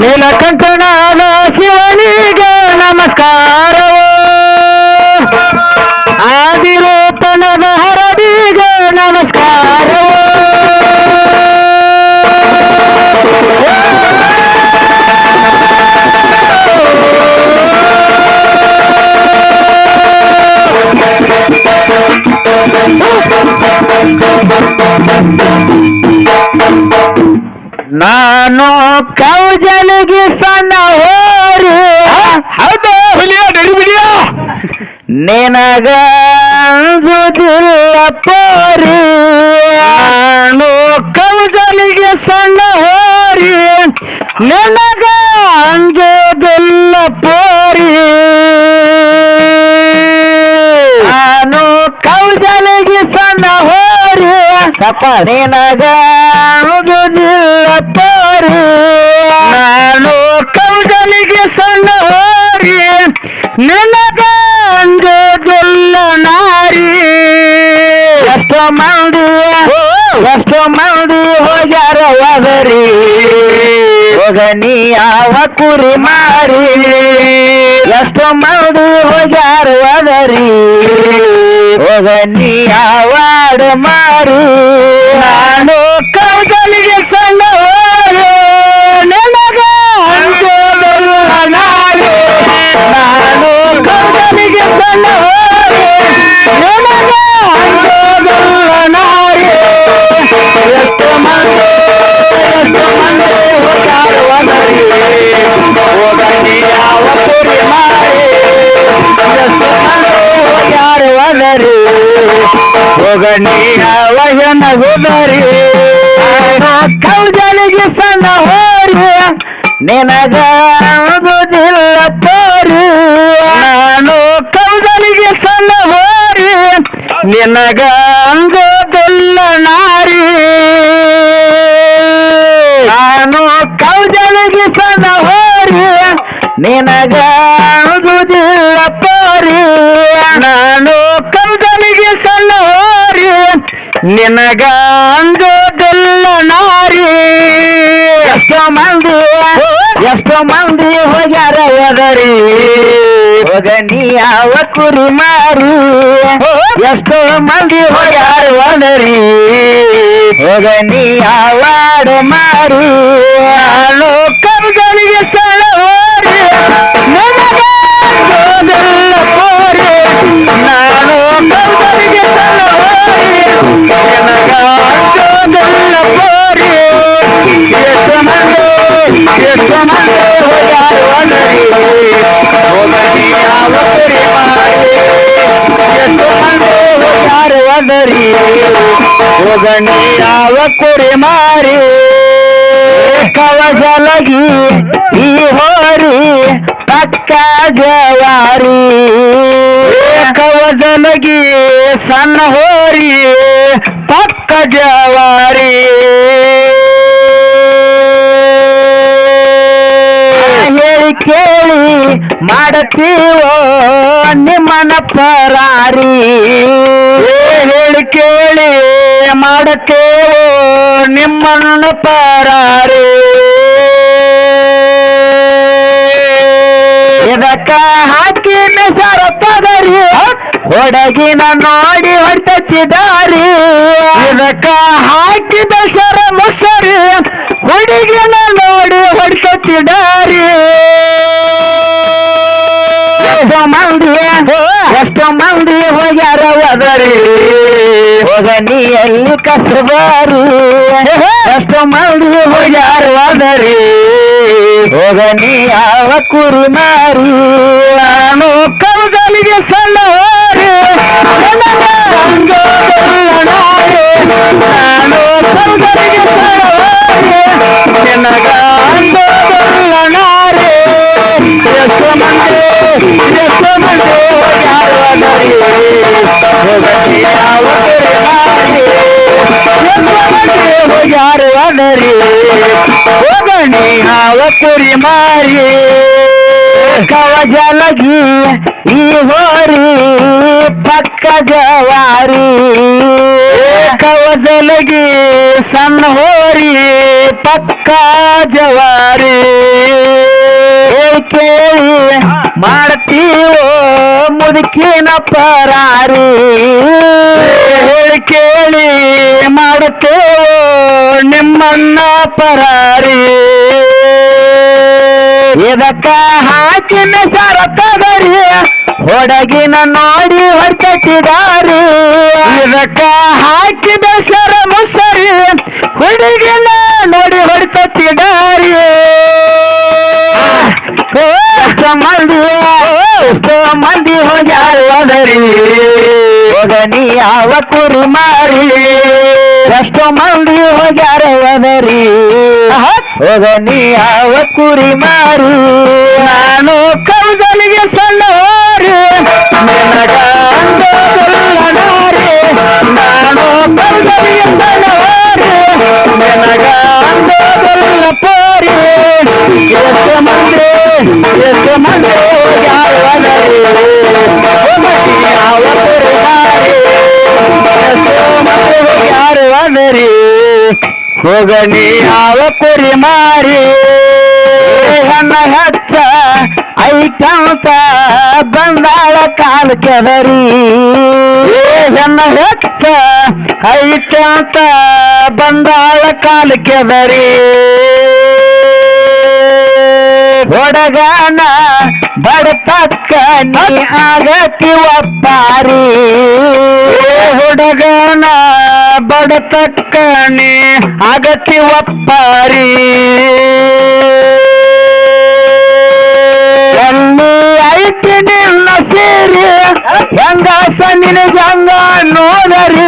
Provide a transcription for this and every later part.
ನೀಲಕಂಠನಾದ ಶಿವನಿಗೆ ನಮಸ್ಕಾರವು. ಆದಿರೂಪನದ ಹರಡಿಗೆ ನಮಸ್ಕಾರವು. ನಾನು ಕೌಜಲಿಗೆ ಸಣ್ಣ ಹೋರಿ. ಹೌದು. ಹುಲಿಯ ನಡಿಬಿಡಿಯ ನಿನಗ ಅಂಜುದಿಲ್ಲ ಪೋರಿ ನಾನು ಕೌಜಲಿಗೆ ಸಣ್ಣ ಹೋರಿ. ನಿನಗ ಅಂಜುದಿಲ್ಲ ಪೋರಿ ನಾನು ಕೌಜಲಿಗೆ ಸಣ್ಣ ಹೋರಿ. ಸಪ ನಿನಗ ಮಂದಿ ಎಷ್ಟೋ ಮಂದಿ ಹೋಗ್ಯಾರ ಒದರಿ ಹೋಗನಿ ಯಾವ ಕುರಿ ಮಾರಿ. ಎಷ್ಟೋ ಮಂದಿ ಹೋಗ್ಯಾರ ಒದರಿ ಹೋಗನಿ ಯಾವಾಡ ಮಾರಿ. ನಾನು ಕೌದಲಿಗೆ ಸಣ್ಣ ಹೋಗ ಗುದರಿ ಕೌಜಲಿಗೆ ಸಣ್ಣ ಹೋರಿ ನಿನಗ ಅಂದುದಿಲ್ಲ ತೋರಿ ನಾನು ಕೌಜಲಿಗೆ ಸಣ್ಣ ಹೋರಿ ನಿನಗ ಅಂಗೋದಿಲ್ಲ ನಾರಿ ನಾನು ಕೌಜಲಿಗೆ ಸಣ್ಣ ಹೋರಿ ನಿನಗ ಅಂದುದಿಲ್ಲ ತೋರಿ ನಾನು ಕೌಜಲಿಗೆ ಸಣ್ಣ ಹೋರಿ ನಿನಗ ಅಂಗೋದಿಲ್ಲ ನಾರಿ ಎಷ್ಟೋ ಮಂದಿ ಎಷ್ಟೋ ಮಂದಿ ಹೋಗ್ಯಾರ ಎದರಿ ಹೋಗ ನೀ ಯಾವ ಕುರಿ ಮಾರಿ ಎಷ್ಟೋ ಮಂದಿ ಹೋಗ್ಯಾರ ಒದರಿ ಹೋಗ ನೀ ಯಾವಾಡ ಮಾರಿ ನಾನು ಕಬ್ಗಳಿಗೆ ಸಳ ಹೋರಿ ನನಗ ಅಂಗೋದಿಲ್ಲ ಕೋರಿ ನಾನು ಕಬ್ಗಳಿಗೆ ಸಳ ಹೋರಿ ನನಗ ಅಂಗೋದಿಲ್ಲ ಕೋರಿ ಎಷ್ಟು ಮಂದಿ ಎಷ್ಟು ಮಂದಿ ಹೋಗ್ಯಾರ ಒದರಿ ಹೋಗ ನೀ ಯಾವ ಕುರಿ ಮಾರಿ ಎಷ್ಟು ಮಂದಿ ಹೋಗ್ಯಾರ ಒದರಿ ಹೋಗ ನೀ ಯಾವ ಕುರಿ ಮಾರಿ ಕವಜಲಗಿ ಈ ಹೋರಿ ಪಕ್ಕ ಜವಾರಿ ಕವಜನಗಿ ಸಣ್ಣ ಹೋರಿ ಪಕ್ಕ ಜವಾರಿ ಹೇಳಿ ಕೇಳಿ ಮಾಡತೀವೋ ನಿಮ್ಮನ ಪರಾರಿ ಹೇಳಿ ಕೇಳಿ ಮಾಡತೇವೋ ನಿಮ್ಮನ ಪರಾರಿ ಇದಕ್ಕ ಹಾಕಿ ಸರ ಪದರಿ. ಒಡಗಿನ ನೋಡಿ ಹೊಟ್ಟಿದಾರಿ ಇದಕ್ಕ ಹಾಕಿದ ಸರ ಮೊಸರಿ. ಹುಡುಗಿನ ನೋಡಿ ಹೊಡ್ತಿದಾರಿ ಎಷ್ಟೋ ಮಂದಿ ಎಷ್ಟೋ ಮಂದಿ ಹೋಗ್ಯಾರ ಒದರಿ. ಹೊಗನಿಯಲ್ಲಿ ಕಸಬಾರಿ. ಎಷ್ಟೋ ಮಂದಿ ಹೋಗ್ಯಾರ ಒದರಿ. ಹೋಗ ನೀ ಯಾವ ಕುರಿ ಮಾರಿ ನಾನು ಕೌದಲಿಗೆ ಸಣ್ಣ ಹೋರಿ ನನಗ ಅಂಜೋದಿಲ್ಲ ನಾರಿ. ನಾನು ಕೌದಲಿಗೆ ಸಣ್ಣ ಹೋರಿ ನಿನಗ ಅಂಜೋದಿಲ್ಲ ನಾರಿ ಎಷ್ಟು ಮಂದಿ ಎಷ್ಟು ಮಂದಿ ಹೋಗ್ಯಾರ ಒದರಿ ಹೋಗ ನೀ ಯಾವ ಕುರಿ ಮಾರಿ ಎಷ್ಟು ಮಂದಿ ಹೋಗ್ಯಾರ ಒದರಿ ಹೋಗ ನೀ ಯಾವ ಕುರಿ ಮಾರಿ ಕವಜಲಗಿ ಈ ಹೋರಿ ಪಕ್ಕ ಜವಾರಿ ಕವಜಲಗಿ ಸಣ್ಣ ಹೋರಿ ಪಕ್ಕ ಜವಾರಿ ಹೇಳ್ ಕೇಳಿ ಮಾಡ್ತೀವೋ ಮುದುಕಿನ ಪರಾರಿ? ಹೇಳಿ ಕೇಳಿ ಮಾಡುತ್ತೇವೋ ನಿಮ್ಮನ್ನ ಪರಾರಿ? ಇದಕ್ಕ ಹಾಕಿನ ಸರತದರಿ ಹೊಡಗಿನ ನೋಡಿ ಹೊರಕಟ್ಟಿದಾರಿ? ಇದಕ್ಕ ಹಾಕಿದ ಸರ ಮುಸರಿ ಹುಡುಗಿನ ನೋಡಿ ಹೊರಕಟ್ಟಿದಾರಿ? ಮಂದಿ ಎಷ್ಟೋ ಮಂದಿ ಹೋಗ್ಯಾರಿ ಹೋಗನಿ ಯಾವ ಕುರಿ ಮಾರಿ. ಎಷ್ಟೋ ಮಂದಿ ಹೋಗ್ಯಾರದರಿ ಹೋಗನಿ ಯಾವ ಕುರಿ ಮಾರಿ. ನಾನು ಸಣ್ಣ ನಿನಗ ಅಂದೋದಿಲ್ಲ ನಾನು ಕೌದಲಿಗೆ ಸಣ್ಣೋರಿ ನಿನಗ ಅಂದೋದಿಲ್ಲ ಪೋರಿ ಎಷ್ಟು ಮಂದಿ ಎಷ್ಟು ಮಂದಿ ಯಾವ ಅದರಿ ಯಾವ ಕುರಿ ಮಾರಿ ಎಷ್ಟೋ ಮಂದಿ ಯಾರು ಅದರಿ ಹೋಗನಿ ಯಾವ ಕುರಿ ಮಾರಿ ನನ್ನ ಹಚ್ಚ ಐಕಂತ ಬಂದಾಳ ಕಾಲ ಕೆದರಿ. ಹೆಣ್ಣ ಹೆಕ್ಕ ಐಕಂತ ಬಂದಾಳ ಕಾಲ ಕೆದರಿ. ಹೊಡಗನ ಬಡತಕ್ಕ ನೀ ಆಗತಿ ಒಪ್ಪಾರಿ ಹುಡುಗನ ಬಡತಕ್ಕ ನೀ ಆಗತಿ ಒಪ್ಪಾರಿ ಎಲ್ಲಿ ಐತಿ ನಿನ್ನ ಸೇರಿ ಹೆಂಗ ನಿನಗೆ ಹಂಗ ನೋಡರಿ?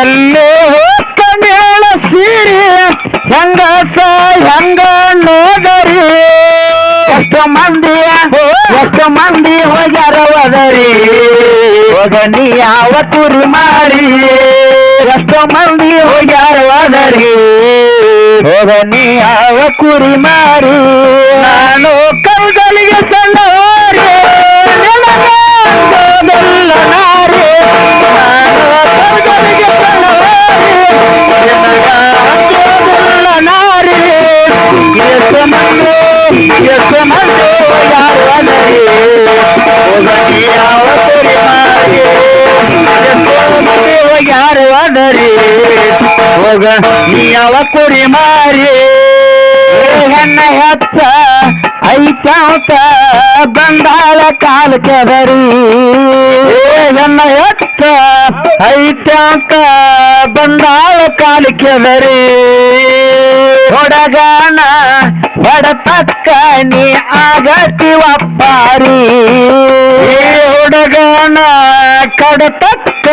ಎಲ್ಲಿ ಹೋಗ್ತ ಮೇಳ ಸೀರಿ ಹೆಂಗ ಹೆಂಗ ನೋಡರಿ? ಎಷ್ಟು ಮಂದಿ ಎಷ್ಟು ಮಂದಿ ಹೋಗ್ಯಾರ ಹೋದರಿ ಹೋಗನಿ ಯಾವ ಕುರಿ ಮಾಡಿ ಎಷ್ಟೋ ಮಂದಿ ಹೋಗ್ಯಾರ ಹೋದರಿ ಹೋಗನಿ ಯಾವ ಕುರಿ ಮಾರಿ ನಾನು ಕೌದಲಿಗೆ ಸಣ್ಣ ಹೋರಿ ನಿನಗಲ್ಲ ನಾರಿ ನಾನು ಕೌದಲಿಗೆ ಸಣ್ಣ ಹೋರಿ ನಿನಗಲ್ಲ ನಾರಿ ಎಷ್ಟು ಮಂದಿ ಎಷ್ಟು ಮಂದಿ ಯಾರು ಅದರಿ ಹೋಗ ನೀ ಯಾವ ಕುರಿ ಮಾರಿ. ಹೆಣ್ಣ ಹೆಚ್ಚ ಐತಾತ ಬಂದಾಳ ಕಾಲ ಕೆದರಿ. ಹೆಣ್ಣ ಹೆಚ್ಚ ಐತಾತ ಬಂದಾಳ ಕಾಲ ಕೆದರಿ. ಹೊಡಗನ ತಕ್ಕ ನೀ ಆಗತಿ ಒಪ್ಪಾರಿ ಹುಡುಗನ ಕಡತಕ್ಕ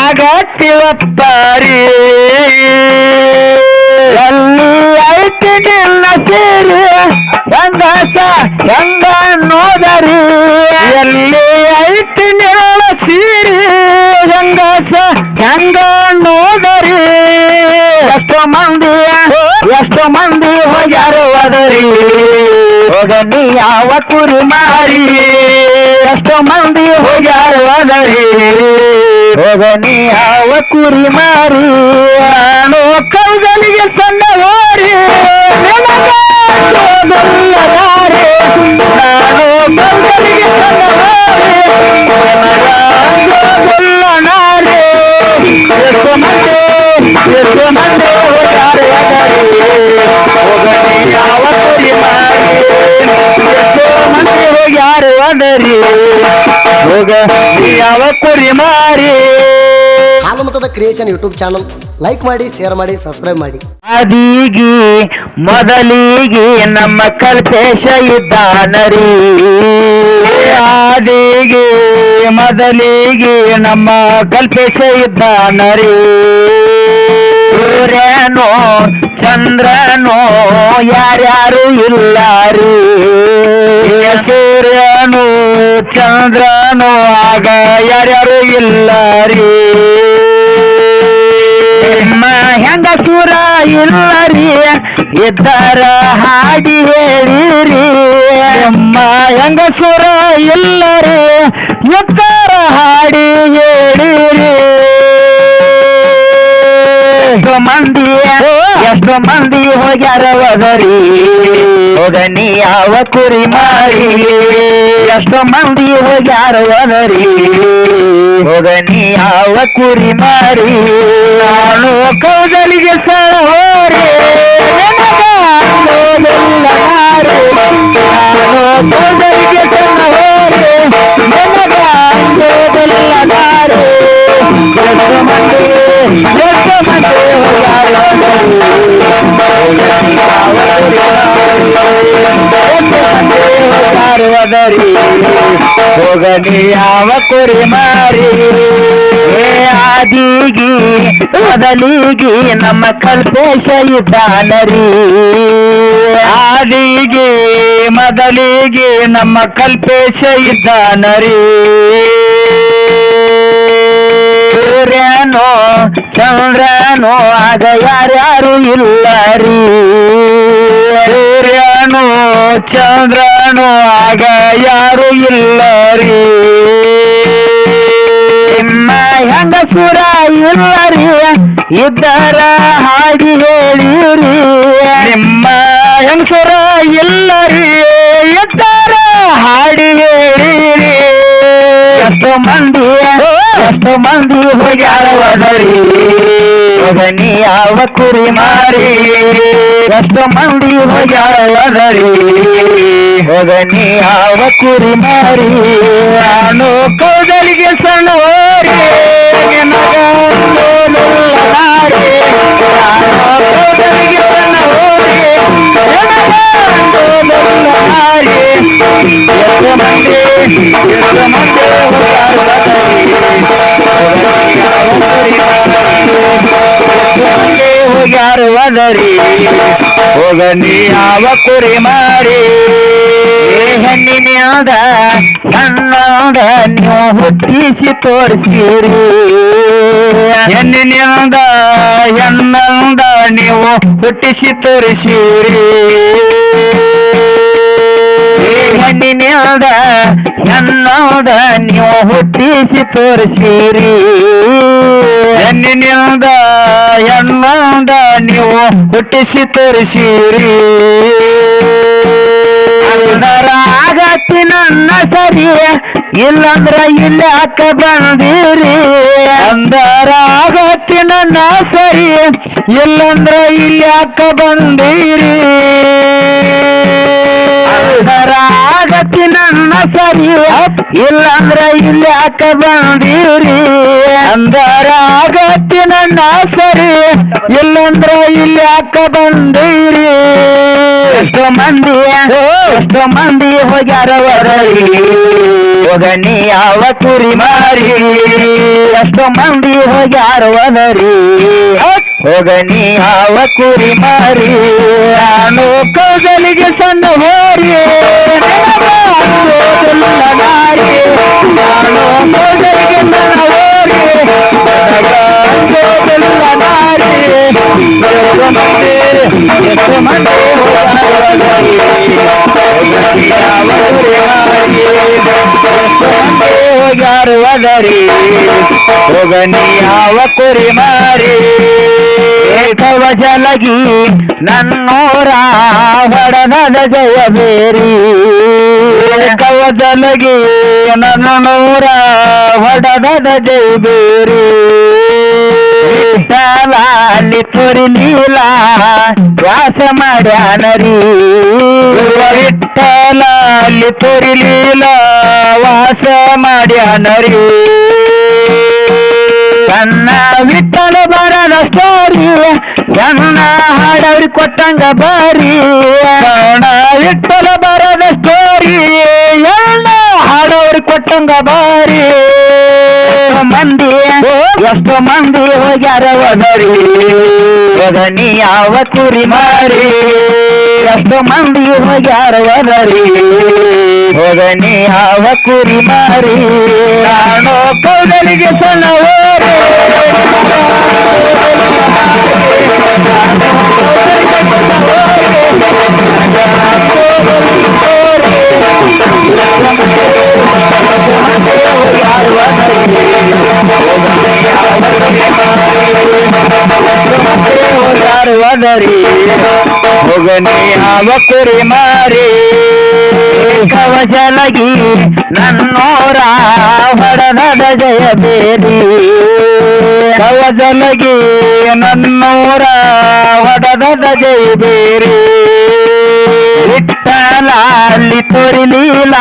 ಆಗತಿ ಒಪ್ಪಾರಿ ಎಲ್ಲಿ ಐತಿ ನಿನ್ನ ಸೇರಿ ಹೆಂಗಸ ಹೆಂಗ ನೋದರಿ. ಎಲ್ಲಿ ಐತಿ ನಿನ್ನ ಸೀರಿ ಹೆಂಗಸ ಎಷ್ಟೋ ಮಂದಿ ಹೋಗ್ಯಾರು ಅದರಿ. ಹೋಗನಿ ಯಾವ ಕುರಿ ಮಾರಿ. ಎಷ್ಟು ಮಂದಿ ಹೋಗ್ಯಾರು ಅದರಿ. ಹೋಗನಿ ಯಾವ ಕುರಿ ಮಾರಿ. ನಾನು ಹೋಗ. ಯಾವ ಕುರಿ ಮಾರಿ? ಹಾಲುಮತದ ಕ್ರಿಯೇಷನ್ ಯೂಟ್ಯೂಬ್ ಚಾನಲ್ ಲೈಕ್ ಮಾಡಿ ಶೇರ್ ಮಾಡಿ ಸಬ್ಸ್ಕ್ರೈಬ್ ಮಾಡಿ. ಅದೀಗಿ ಮೊದಲಿಗೆ ನಮ್ಮ ಕಲ್ಪೇಶ ಇದ್ದಾನರಿ. ಆದಿಗೆ ಮೊದಲಿಗೆ ನಮ್ಮ ಕಲ್ಪೇಶ ಇದ್ದಾನರಿ. ಸೂರ್ಯನೋ, ಚಂದ್ರನೋ, ಯಾರ್ಯಾರು ಇಲ್ಲಾರಿ? ಸೂರ್ಯನು, ಚಂದ್ರನೋ, ಆಗ ಯಾರ್ಯಾರು ಇಲ್ಲ ರೀ ಹೆಂಗ ಇಲ್ಲ ರೀ ಇದ್ದರ ಹಾಡಿ ಹೇಳಿರಿ. ಅಮ್ಮ ಹೆಂಗ ಸೂರ ಇಲ್ಲ ರೀ ಇದ್ದರ ಹಾಡಿ ಹೇಳಿರಿ. ಮಂದಿ ಎಷ್ಟು ಮಂದಿ ಹೋಗ್ಯಾರ ಒದರಿ ಹೋಗ ನೀ ಯಾವ ಕುರಿ ಮಾರಿ. ಎಷ್ಟು ಮಂದಿ ಹೋಗ್ಯಾರ ಒದರಿ ಹೋಗ ನೀ ಯಾವ ಕುರಿ ಮಾರಿ. ನಾನು ಕೌದಲಿಗೆ ಸರೋರಿ ನಾನು ಹೋಗಾರಿ ಹೋಗಲಿ ಯಾವ ಕುರಿ ಮಾರಿ. ಆದಿಗಿ, ಮೊದಲಿಗಿ ನಮ್ಮ ಕಲ್ಪೇಶ ಇದ್ದಾನರಿ ಆದಿಗೆ, ಮೊದಲಿಗೆ ನಮ್ಮ ಕಲ್ಪೇಶ ಇದ್ದಾನರಿ ಸೂರ್ಯನೋ, ಚಂದ್ರನೋ, ಆಗ ಯಾರ್ಯಾರು ಇಲ್ಲರಿ? ಸೂರ್ಯನೋ, ಚಂದ್ರನೋ, ಆಗ ಯಾರು ಇಲ್ಲರಿ? ನಿಮ್ಮ ಹೆಂಗಸುರ ಇಲ್ಲ ಇಲ್ಲರಿ? ಇದ್ದರ ಹಾಡಿ ಹೇಳಿರಿ. ನಿಮ್ಮ ಹೆಂಗಸುರ ಇಲ್ಲ ರೀ ಹಾಡಿ ಎಷ್ಟೋ ಮಂದಿ ಹೋಗ್ಯಾರ ಹೋದರಿ ಹೋಗನಿ ಯಾವ ಕುರಿ ಮಾರಿ ಎಷ್ಟು ಮಂದಿ ಹೋಗ್ಯಾರ ಹೋದರಿ ಹೋಗನಿ ಯಾವ ಕುರಿ ಮಾರಿ ನಾನು ಕೌದಲಿಗೆ ಸಣ್ಣ ಮಂದಿ ಎಷ್ಟು ಮಂದಿ ಹೋಗ್ಯಾರು ಅದರಿ ಹೋಗ ನೀ ಯಾವ ಕುರಿ ಮಾರಿ ಹೆಣ್ಣಿನ್ಯಾದ ಕಣ್ಣಾದ ನೀವು ಹುಟ್ಟಿಸಿ ತೋರಿಸಿರಿ. ಹೆಣ್ಣಿನ್ಯಾದ ಹೆಣ್ಣಂದ ನೀವು ಹುಟ್ಟಿಸಿ ತೋರಿಸಿರಿ. ಹೆಣ್ಣಿನ್ಯಾದ ಹೆಣ್ಣಾದ ನೀವು ಹುಟ್ಟಿಸಿ ತೋರಿಸಿರಿ. ಹೆಣ್ಣಿನ್ಯಾದ ಹೆಣ್ಣಾದ ನೀವು ಹುಟ್ಟಿಸಿ ತೋರಿಸಿರಿ. ಆಗತ್ತಿ ನನ್ನ ಸರಿ, ಇಲ್ಲಂದ್ರ ಇಲ್ಲಿ ಅಕ್ಕ ಬಂದಿರಿ. ಅಂದರ ಆಗತ್ತಿ ನನ್ನ ಸರಿ, ಇಲ್ಲಂದ್ರ ಇಲ್ಲಿ ಅಕ್ಕ ಬಂದಿರಿ. ಅಂದರ ನನ್ನ ಸರಿ ಇಲ್ಲಂದ್ರ ಇಲ್ಲಿ ಅಕ್ಕ ಬಂದಿರಿ? ಅಂದರ ಆಗತ್ತಿ ನನ್ನ ಸರಿ ಇಲ್ಲಂದ್ರ ಇಲ್ಲಿ ಅಕ್ಕ ಬಂದಿರಿ? ಎಷ್ಟು ಮಂದಿ ಎಷ್ಟು ಮಂದಿ ಹೋಗ್ಯಾರ ಹೊರಳಿ ಹೋಗನಿ ಯಾವ ಕುರಿ ಮಾರಿ? ಎಷ್ಟು ಮಂದಿ ಹೋಗ್ಯಾರ ಹೊರಳಿ ಹೋಗನಿ ಹಾವ ಕುರಿ ಮಾರಿ ನಾನು ಕೋಗಲಿಗೆ ಸಣ್ಣ ಹೋರಿ. ನಾನು ಕೌದಲಿಗೆ ಹೋಗ್ಯಾರು ಅದರಿ ಹೋಗನಿ ಯಾವ ಕುರಿ ಮಾರಿ? ಏಕವ ಜಲಗಿ ನನ್ನೋರ ಹೊಡನದ ಜಯ ಬೇರಿ ಏಕವ ಜಲಗಿ ನನ್ನೋರ ಹೊಡನದ ಜಯ ಬೇರಿ ವಿಠಲ ತುರಿ ನೀಲ ವಾಸ ಮಾಡ್ಯಾನರಿ. ವಿಠಲ ತುರಿ ಲೀಲ ವಾಸ ಮಾಡ್ಯಾನರಿ. ಸಣ್ಣ ವಿಠಲ ಬರದ ಸ್ಟೋರಿ ಸಣ್ಣ ಹಾಡವ್ರಿ ಕೊಟ್ಟಂಗ ಬಾರಿ ಸಣ್ಣ ವಿಠಲ ಬರದ ಸ್ಟೋರಿ ಎಲ್ಲ ಹಾಡವ್ರಿ ಕೊಟ್ಟಂಗ ಬಾರಿ ಮಂದಿ, ಎಷ್ಟು ಮಂದಿ ಹೋಗ್ಯಾರ ಒದರಿ ಒದನಿ ಯಾವ ಕುರಿ ಮಾರಿ. ಎಷ್ಟು ಮಂದಿ ಹೋಗ್ಯಾರ ವರರಿ ಹೋಗನಿ ಯಾವ ಕುರಿ ಮಾರಿ ಕಾಣೋ ಕೌದಲಿಗೆ ಸಣ್ಣವರೇ ಹೋಗ್ಯಾರ ವರರಿ ಹೋಗನಿ ಕುರಿ ಮಾರಿ. ಕವಚಲಗಿ ನನ್ನೋರ ಹೊಡೆದ ಜಯ ಬೇರಿ ಕವಚಲಗಿ ನನ್ನೋರ ಹೊಡೆದ ಜಯ ಬೇರಿ. ಅಲ್ಲಿ ತೋರಿಲೀಲ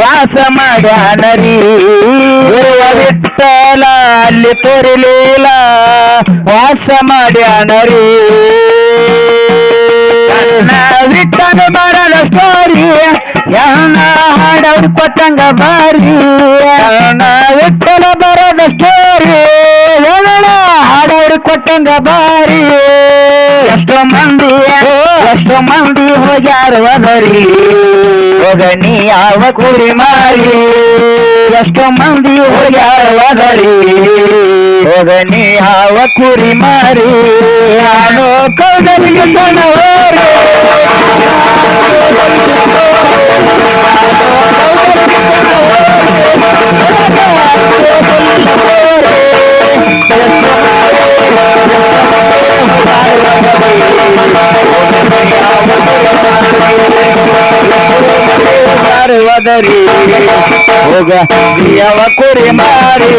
ವಾಸ ಮಾಡ್ಯಾನರಿ. ಗುರುವ ವಿಠಲ ಅಲ್ಲಿ ತೋರಿಲೀಲ ವಾಸ ಮಾಡ್ಯಾನರಿ. ನನ್ನ ವಿಠಲ ಬರದ ಸ್ಟೋರಿ ಎಲ್ಲ ಹಾಡವ್ರು ಕೊಟ್ಟಂಗ ಬಾರಿ ನನ್ನ ವಿಠಲ ಬರದ ಸ್ಟೋರಿ ಎಲ್ಲ ಹಾಡವ್ರು ಕೊಟ್ಟಂಗ ಬಾರಿ ಎಷ್ಟೋ ಮಂದಿ ಎಷ್ಟೋ ಮಂದಿ ಹೋಗ್ಯಾರ ಒದರಿ ಹೋಗ ನೀ ಯಾವ ಕುರಿ ಮಾರಿ ಎಷ್ಟೋ ಮಂದಿ ಹೋಗ್ಯಾರ ಒದರಿ ಹೋಗ ನೀ ಯಾವ ಕುರಿ ಮಾರಿ ನಾನು ಕೌದಲಿಗೆ ಸಣ್ಣವರು ಒದರಿ ಹೋಗ ಯಾವ ಕುರಿ ಮಾರಿ